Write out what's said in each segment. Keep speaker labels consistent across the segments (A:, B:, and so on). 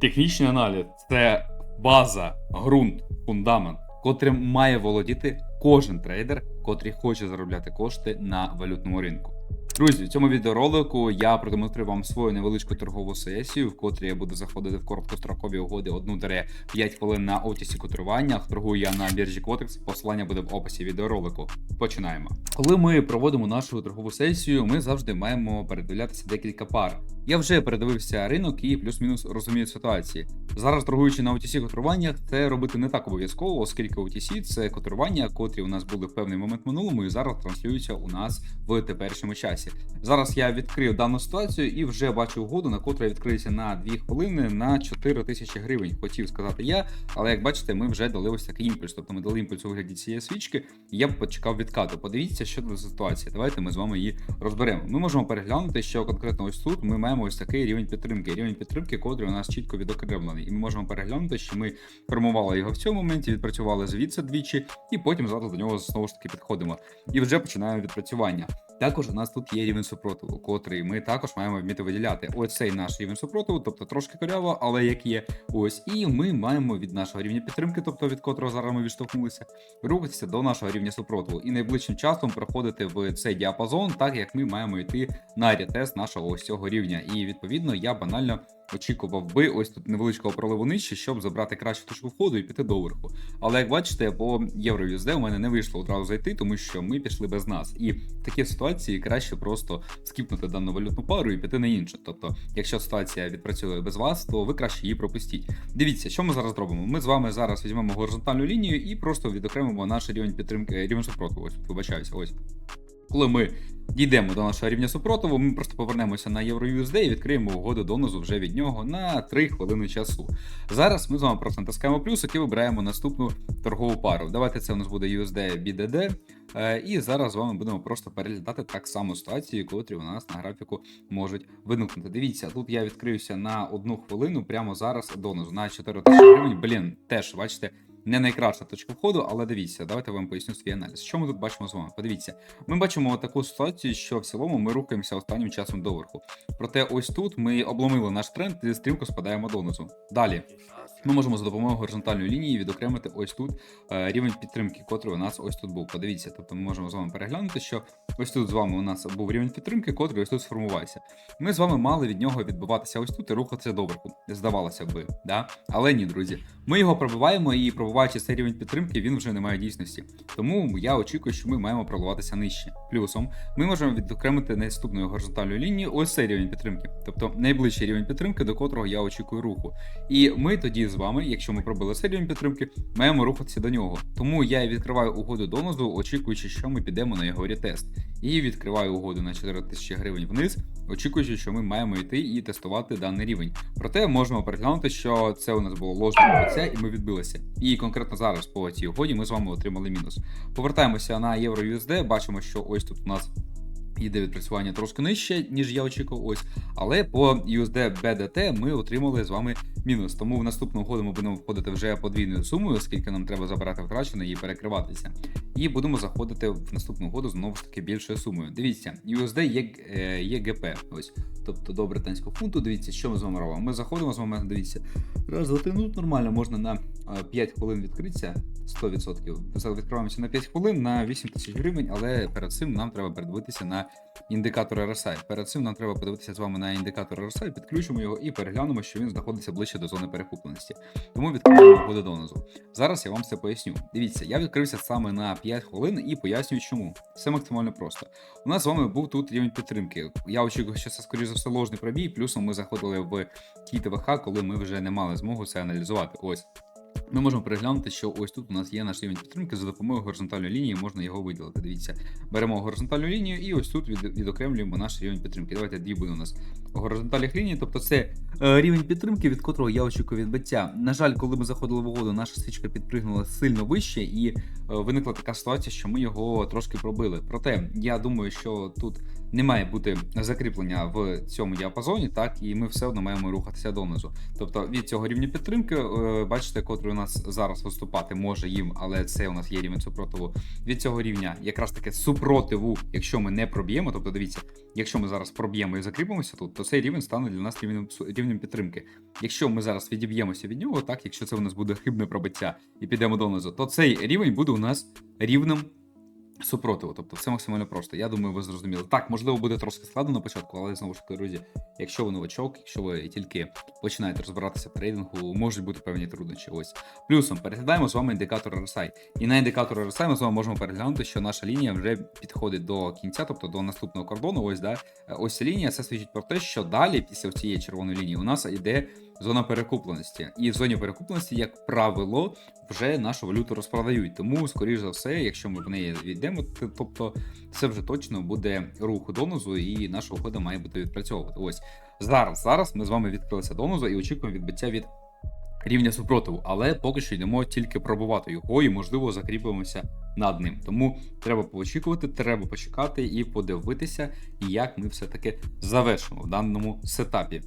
A: Технічний аналіз це база, ґрунт, фундамент, котрим має володіти кожен трейдер, котрий хоче заробляти кошти на валютному ринку. Друзі, в цьому відеоролику я продемонструю вам свою невеличку торгову сесію, в котрій я буду заходити в короткострокові угоди 1-5 хвилин на отісі котируваннях. Торгую я на біржі Quotex, посилання буде в описі відеоролику. Починаємо. Коли ми проводимо нашу торгову сесію, ми завжди маємо передивлятися декілька пар. Я вже передивився ринок і плюс-мінус розумію ситуації. Зараз торгуючи на OTC котируваннях, це робити не так обов'язково, оскільки OTC – це котирування, котрі у нас були в певний момент минулому, і зараз транслюються у нас в теперішньому часі. Зараз я відкрив дану ситуацію і вже бачу угоду, на котра відкриється на 2 хвилини на 4 тисячі гривень. Хотів сказати я, але як бачите, ми вже дали ось такий імпульс. Тобто ми дали імпульс у вигляді цієї свічки. і Я б почекав відкату. Подивіться, що це ситуація. Давайте ми з вами її розберемо. Ми можемо переглянути, що конкретно ось тут ми маємо ось такий рівень підтримки. Рівень підтримки, котрий у нас чітко відокремлений. І ми можемо переглянути, що ми формували його в цьому моменті, відпрацювали звідси двічі, і потім зараз до нього знову ж таки підходимо. І вже починаємо відпрацювання. Також у нас тут є рівень супротиву, котрий ми також маємо вміти виділяти. Ось цей наш рівень супротиву, тобто трошки коряво, але як є. Ось, і ми маємо від нашого рівня підтримки, тобто від котрого зараз ми відштовхнулися, рухатися до нашого рівня супротиву і найближчим часом проходити в цей діапазон, так як ми маємо йти на рітест нашого ось цього рівня. І відповідно я банально. Очікував би ось тут невеличкого проливу нижче, щоб забрати кращу точку входу і піти доверху. Але як бачите, по євро у мене не вийшло одразу зайти, тому що ми пішли без нас. І в такій ситуації краще просто скіпнути дану валютну пару і піти на іншу. Тобто, якщо ситуація відпрацює без вас, то ви краще її пропустіть. Дивіться, що ми зараз робимо. Ми з вами зараз візьмемо горизонтальну лінію і просто відокремимо наш рівень підтримки рівень супротиву. Ось вибачаюся, ось. Коли ми дійдемо до нашого рівня супротиву, ми просто повернемося на EURUSD і відкриємо угоду донозу вже від нього на 3 хвилини часу. Зараз ми з вами просто натискаємо плюсик і вибираємо наступну торгову пару. Давайте це у нас буде USD BDD. Е, І зараз з вами будемо просто переглядати так само ситуації, котрі у нас на графіку можуть виникнути. Дивіться, тут я відкрився на одну хвилину прямо зараз донозу на 4 тисячі гривень. Блін, теж бачите. Не найкраща точка входу, але дивіться, давайте вам поясню свій аналіз. Що ми тут бачимо з вами? Подивіться, ми бачимо таку ситуацію, що в цілому ми рухаємося останнім часом доверху. Проте ось тут ми обломили наш тренд і стрімко спадаємо донизу. Далі. Ми можемо за допомогою горизонтальної лінії відокремити ось тут е, рівень підтримки, котрий у нас ось тут був. Подивіться, тобто ми можемо з вами переглянути, що ось тут з вами у нас був рівень підтримки, котрий ось тут сформувався. Ми з вами мали від нього відбиватися ось тут і рухатися доверху. Здавалося би, да? Але ні, друзі. Ми його пробиваємо і пробиваючи цей рівень підтримки, він вже не має дійсності. Тому я очікую, що ми маємо проливатися нижче. Плюсом ми можемо відокремити наступною горизонтальною лінією ось цей рівень підтримки, тобто найближчий рівень підтримки, до котрого я очікую руху. І ми тоді з вами, якщо ми пробили цей рівень підтримки, маємо рухатися до нього. Тому я відкриваю угоду донозу, очікуючи, що ми підемо на його ретест. І відкриваю угоду на 4 тисячі гривень вниз, очікуючи, що ми маємо йти і тестувати даний рівень. Проте можемо переглянути, що це у нас було ложне приця, і ми відбилися. І конкретно зараз по цій угоді ми з вами отримали мінус. Повертаємося на євро USD, бачимо, що ось тут у нас. Йде відпрацювання трошки нижче, ніж я очікував, ось. Але по USD BDT ми отримали з вами мінус. Тому в наступну угоду ми будемо входити вже подвійною сумою, оскільки нам треба забирати втрачене і перекриватися. І будемо заходити в наступну угоду знову ж таки більшою сумою. Дивіться, USD є, е, є ГП. Ось. Тобто до британського фунту. Дивіться, що ми з вами робимо. Ми заходимо з вами, дивіться. Раз, ну нормально, можна на 5 хвилин відкритися 100%. Зараз відкриваємося на 5 хвилин на 8 тисяч гривень, але перед цим нам треба передивитися на індикатор RSI. Перед цим нам треба подивитися з вами на індикатор RSI, підключимо його і переглянемо, що він знаходиться ближче до зони перекупленості. Тому відкриваємо угоду донизу. Зараз я вам це поясню. Дивіться, я відкрився саме на 5 хвилин і пояснюю, чому. Все максимально просто. У нас з вами був тут рівень підтримки. Я очікую, що це скоріш за все ложний пробій. Плюсом ми заходили в ті ТВХ, коли ми вже не мали змогу це аналізувати. Ось. Ми можемо переглянути, що ось тут у нас є наш рівень підтримки за допомогою горизонтальної лінії, можна його виділити. Дивіться, беремо горизонтальну лінію і ось тут від, відокремлюємо наш рівень підтримки. Давайте дві буде у нас горизонтальних ліній, тобто це е, рівень підтримки, від котрого я очікую відбиття. На жаль, коли ми заходили в угоду, наша свічка підпригнула сильно вище, і е, виникла така ситуація, що ми його трошки пробили. Проте я думаю, що тут не має бути закріплення в цьому діапазоні, так і ми все одно маємо рухатися донизу. Тобто від цього рівня підтримки, е, бачите, котрий у нас зараз виступати може їм, але це у нас є рівень супротиву. Від цього рівня якраз таки супротиву, якщо ми не проб'ємо, тобто дивіться, якщо ми зараз проб'ємо і закріпимося тут, то цей рівень стане для нас рівнем рівнем підтримки. Якщо ми зараз відіб'ємося від нього, так якщо це у нас буде хибне пробиття і підемо донизу, то цей рівень буде у нас рівнем супротиву. Тобто все максимально просто. Я думаю, ви зрозуміли. Так, можливо, буде трошки складно на початку, але знову ж таки, друзі, якщо ви новачок, якщо ви тільки починаєте розбиратися в трейдингу, можуть бути певні труднощі. Ось плюсом переглядаємо з вами індикатор RSI. І на індикатор RSI ми з вами можемо переглянути, що наша лінія вже підходить до кінця, тобто до наступного кордону. Ось да ось лінія. Це свідчить про те, що далі, після цієї червоної лінії, у нас йде зона перекупленості. І в зоні перекупленості, як правило, вже нашу валюту розпродають. Тому, скоріш за все, якщо ми в неї війдемо, тобто це вже точно буде рух донозу, і наша угода має бути відпрацьовувати. Ось зараз, зараз ми з вами відкрилися донозу і очікуємо відбиття від. Рівня супротиву, але поки що йдемо тільки пробувати його і, можливо, закріпимося над ним. Тому треба поочікувати, треба почекати і подивитися, як ми все-таки завершимо в даному сетапі.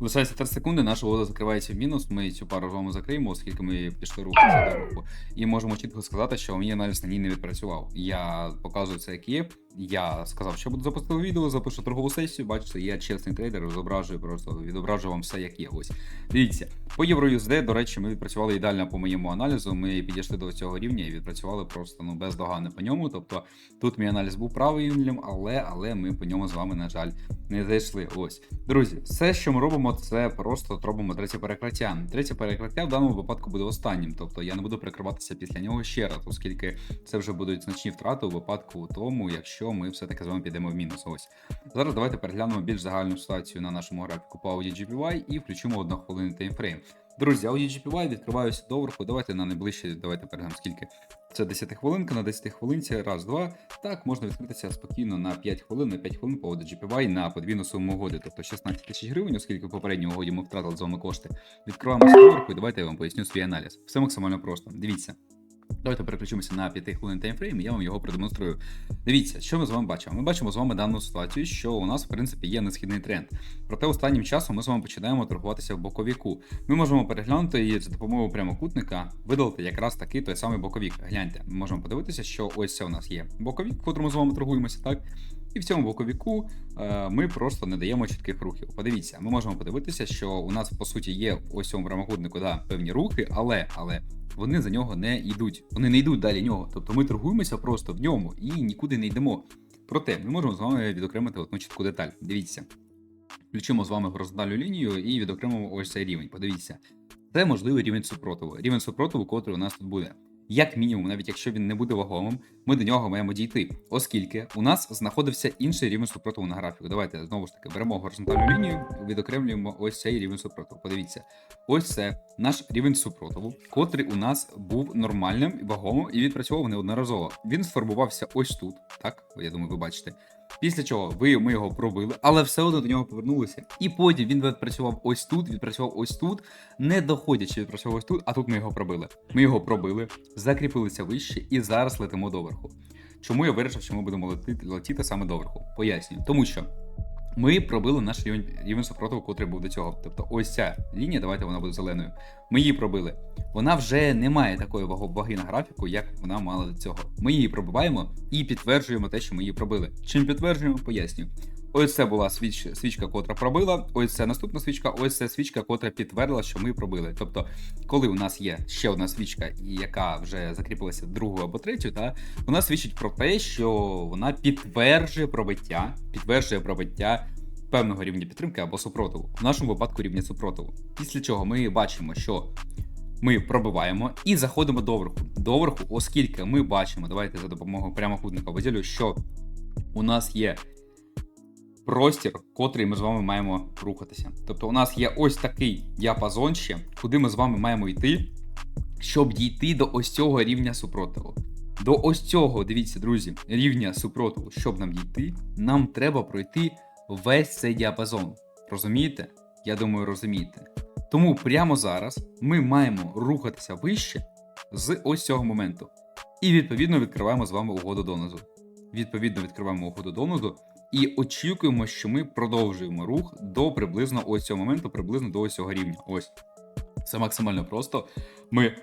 A: Лишається 3 секунди, наша вода закривається в мінус. Ми цю пару з вами закриємо, оскільки ми пішли рухатися до руху. І можемо чітко сказати, що мій аналіз на ній не відпрацював. Я показую це як є. Я сказав, що буду запустити відео, запишу торгову сесію. Бачите, я чесний трейдер, зображую просто відображую вам все, як є. Ось дивіться, по EURUSD, до речі, ми відпрацювали ідеально по моєму аналізу. Ми підійшли до цього рівня і відпрацювали просто ну бездоганно по ньому. Тобто тут мій аналіз був правильним, але але ми по ньому з вами, на жаль, не зайшли. Ось друзі, все, що ми робимо, це просто робимо третє перекриття. Третє перекриття в даному випадку буде останнім. Тобто я не буду перекриватися після нього ще раз, оскільки це вже будуть значні втрати у випадку тому, якщо ми все-таки з вами підемо в мінус. Ось зараз давайте переглянемо більш загальну ситуацію на нашому графіку по Audi GPY і включимо одну хвилину таймфрейм. Друзі, а у UGPY відкриваюся доверху. Давайте на найближче, давайте переглянемо скільки. Це 10 хвилинка, на 10 хвилинці, раз, два. Так, можна відкритися спокійно на 5 хвилин, на 5 хвилин по GPY на подвійну суму угоди, тобто 16 тисяч гривень, оскільки в попередній угоді ми втратили з вами кошти. Відкриваємо доверху і давайте я вам поясню свій аналіз. Все максимально просто. Дивіться. Давайте переключимося на 5 хвилин таймфрейм, і я вам його продемонструю. Дивіться, що ми з вами бачимо. Ми бачимо з вами дану ситуацію, що у нас, в принципі, є несхідний тренд. Проте останнім часом ми з вами починаємо торгуватися в боковіку. Ми можемо переглянути і за допомогою прямокутника видалити якраз такий той самий боковік. Гляньте, ми можемо подивитися, що ось це у нас є боковік, в котрому з вами торгуємося, так? І в цьому боковіку е, ми просто не даємо чітких рухів. Подивіться, ми можемо подивитися, що у нас по суті є ось цьому прямокутнику да, певні рухи, але але вони за нього не йдуть. Вони не йдуть далі нього. Тобто ми торгуємося просто в ньому і нікуди не йдемо. Проте ми можемо з вами відокремити одну чітку деталь. Дивіться. Включимо з вами горизонтальну лінію і відокремимо ось цей рівень. Подивіться, це можливий рівень супротиву. Рівень супротиву, котрий у нас тут буде. Як мінімум, навіть якщо він не буде вагомим, ми до нього маємо дійти, оскільки у нас знаходився інший рівень супротиву на графіку. Давайте знову ж таки беремо горизонтальну лінію, відокремлюємо ось цей рівень супротиву. Подивіться, ось це наш рівень супротиву, котрий у нас був нормальним, вагомим і відпрацьовував неодноразово. Він сформувався ось тут. Так, я думаю, ви бачите. Після чого ви ми його пробили, але все одно до нього повернулися. І потім він відпрацював ось тут, відпрацював ось тут, не доходячи відпрацював ось тут, а тут ми його пробили. Ми його пробили, закріпилися вище і зараз летимо доверху. Чому я вирішив, що ми будемо летіти, летіти саме доверху? Пояснюю, тому що. Ми пробили наш рівень, рівень супротиву, котрий був до цього. Тобто, ось ця лінія, давайте вона буде зеленою. Ми її пробили. Вона вже не має такої ваги на графіку, як вона мала до цього. Ми її пробиваємо і підтверджуємо те, що ми її пробили. Чим підтверджуємо, пояснюю. Ось це була свіч, свічка, котра пробила. Ось це наступна свічка, ось це свічка, котра підтвердила, що ми пробили. Тобто, коли у нас є ще одна свічка, яка вже закріпилася другою або третьою, та вона свідчить про те, що вона підтверджує пробиття, підтверджує пробиття певного рівня підтримки або супротиву. В нашому випадку рівня супротиву. Після чого ми бачимо, що ми пробиваємо і заходимо доверху. Доверху, оскільки ми бачимо, давайте за допомогою прямокутника виділю, що у нас є простір, котрий ми з вами маємо рухатися. Тобто, у нас є ось такий діапазон ще, куди ми з вами маємо йти, щоб дійти до ось цього рівня супротиву. До ось цього, дивіться, друзі, рівня супротиву, щоб нам дійти, нам треба пройти весь цей діапазон. Розумієте? Я думаю, розумієте. Тому прямо зараз ми маємо рухатися вище з ось цього моменту. І відповідно відкриваємо з вами угоду донозу. Відповідно, відкриваємо угоду донозу і очікуємо, що ми продовжуємо рух до приблизно ось цього моменту, приблизно до ось цього рівня. Ось. Це максимально просто. Ми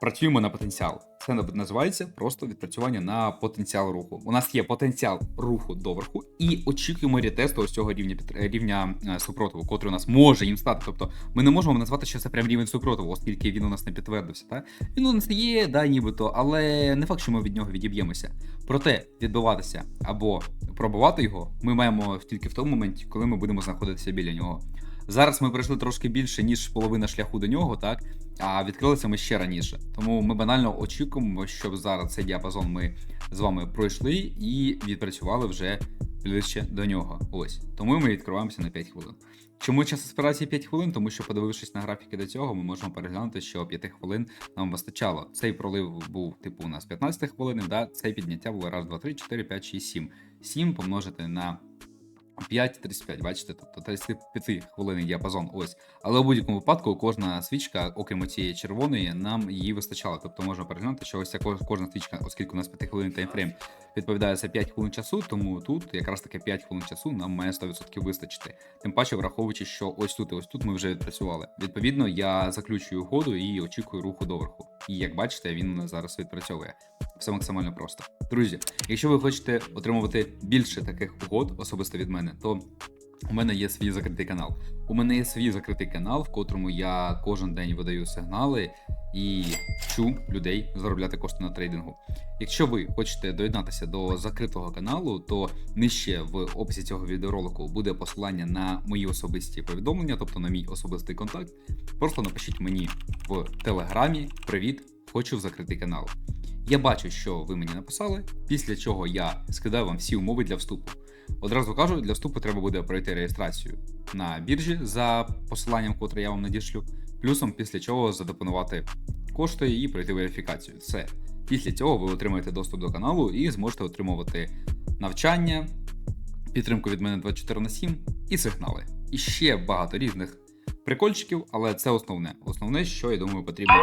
A: працюємо на потенціал. Це називається просто відпрацювання на потенціал руху. У нас є потенціал руху доверху, і очікуємо ретесту ось цього рівня рівня е, супротиву, котрий у нас може їм стати. Тобто ми не можемо назвати, що це прям рівень супротиву, оскільки він у нас не підтвердився. Та? Він у нас є, да, нібито, але не факт, що ми від нього відіб'ємося. Проте відбиватися або пробувати його ми маємо тільки в тому моменті, коли ми будемо знаходитися біля нього. Зараз ми пройшли трошки більше, ніж половина шляху до нього, так? А відкрилися ми ще раніше. Тому ми банально очікуємо, щоб зараз цей діапазон ми з вами пройшли і відпрацювали вже ближче до нього. Ось. Тому ми відкриваємося на 5 хвилин. Чому час аспірації 5 хвилин? Тому що, подивившись на графіки до цього, ми можемо переглянути, що 5 хвилин нам вистачало. Цей пролив був, типу, у нас 15 хвилин, да? цей підняття було раз, два, три, 4, 5, 6, 7. 7 помножити на 5, 35, бачите, тобто 35 хвилин діапазон ось. Але у будь-якому випадку кожна свічка, окрім цієї червоної, нам її вистачало. Тобто можна переглянути, що ось кожна свічка, оскільки у нас 5 хвилин таймфрейм відповідає за 5 хвилин часу, тому тут якраз таки 5 хвилин часу нам має 100% вистачити. Тим паче, враховуючи, що ось тут і ось тут ми вже відпрацювали. Відповідно, я заключую угоду і очікую руху доверху. І як бачите, він зараз відпрацьовує. Все максимально просто. Друзі, якщо ви хочете отримувати більше таких угод, особисто від мене, то у мене є свій закритий канал. У мене є свій закритий канал, в котрому я кожен день видаю сигнали і вчу людей заробляти кошти на трейдингу. Якщо ви хочете доєднатися до закритого каналу, то нижче в описі цього відеоролику буде посилання на мої особисті повідомлення, тобто на мій особистий контакт. Просто напишіть мені в телеграмі Привіт, хочу в закритий канал. Я бачу, що ви мені написали, після чого я скидаю вам всі умови для вступу. Одразу кажу, для вступу треба буде пройти реєстрацію на біржі за посиланням, котре я вам надішлю, плюсом після чого задепонувати кошти і пройти верифікацію. Все. Після цього ви отримаєте доступ до каналу і зможете отримувати навчання, підтримку від мене 24 на 7 і сигнали. І ще багато різних прикольчиків, але це основне. Основне, що я думаю, потрібно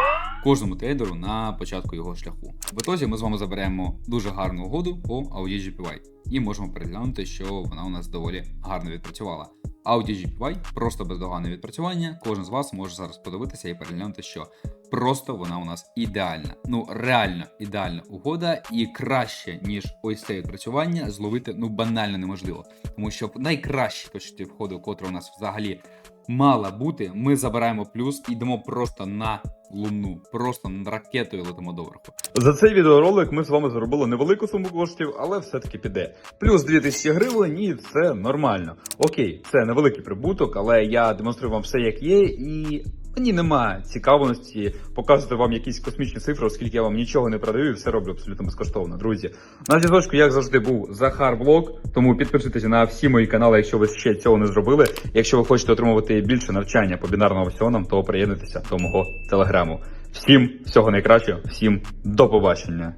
A: кожному трейдеру на початку його шляху. В ітозі ми з вами заберемо дуже гарну угоду по Audi GPY і можемо переглянути, що вона у нас доволі гарно відпрацювала. Audi GPY просто бездоганне відпрацювання. Кожен з вас може зараз подивитися і переглянути, що просто вона у нас ідеальна. Ну реально ідеальна угода, і краще ніж ось це відпрацювання зловити ну банально неможливо, тому що найкращі точки входу, котра у нас взагалі мала бути, ми забираємо плюс і йдемо просто на луну, просто ракетою летимо доверху.
B: За цей відеоролик ми з вами заробили невелику суму коштів, але все-таки піде. Плюс 2000 гривень і це нормально. Окей, це невеликий прибуток, але я демонструю вам все як є, і мені немає цікавості показувати вам якісь космічні цифри, оскільки я вам нічого не продаю і все роблю абсолютно безкоштовно. Друзі, на зв'язочку, як завжди, був Захар Блог, тому підписуйтесь на всі мої канали, якщо ви ще цього не зробили. Якщо ви хочете отримувати більше навчання по бінарним опціонам, то приєднуйтеся до мого телеграму. Всім всього найкращого, всім до побачення.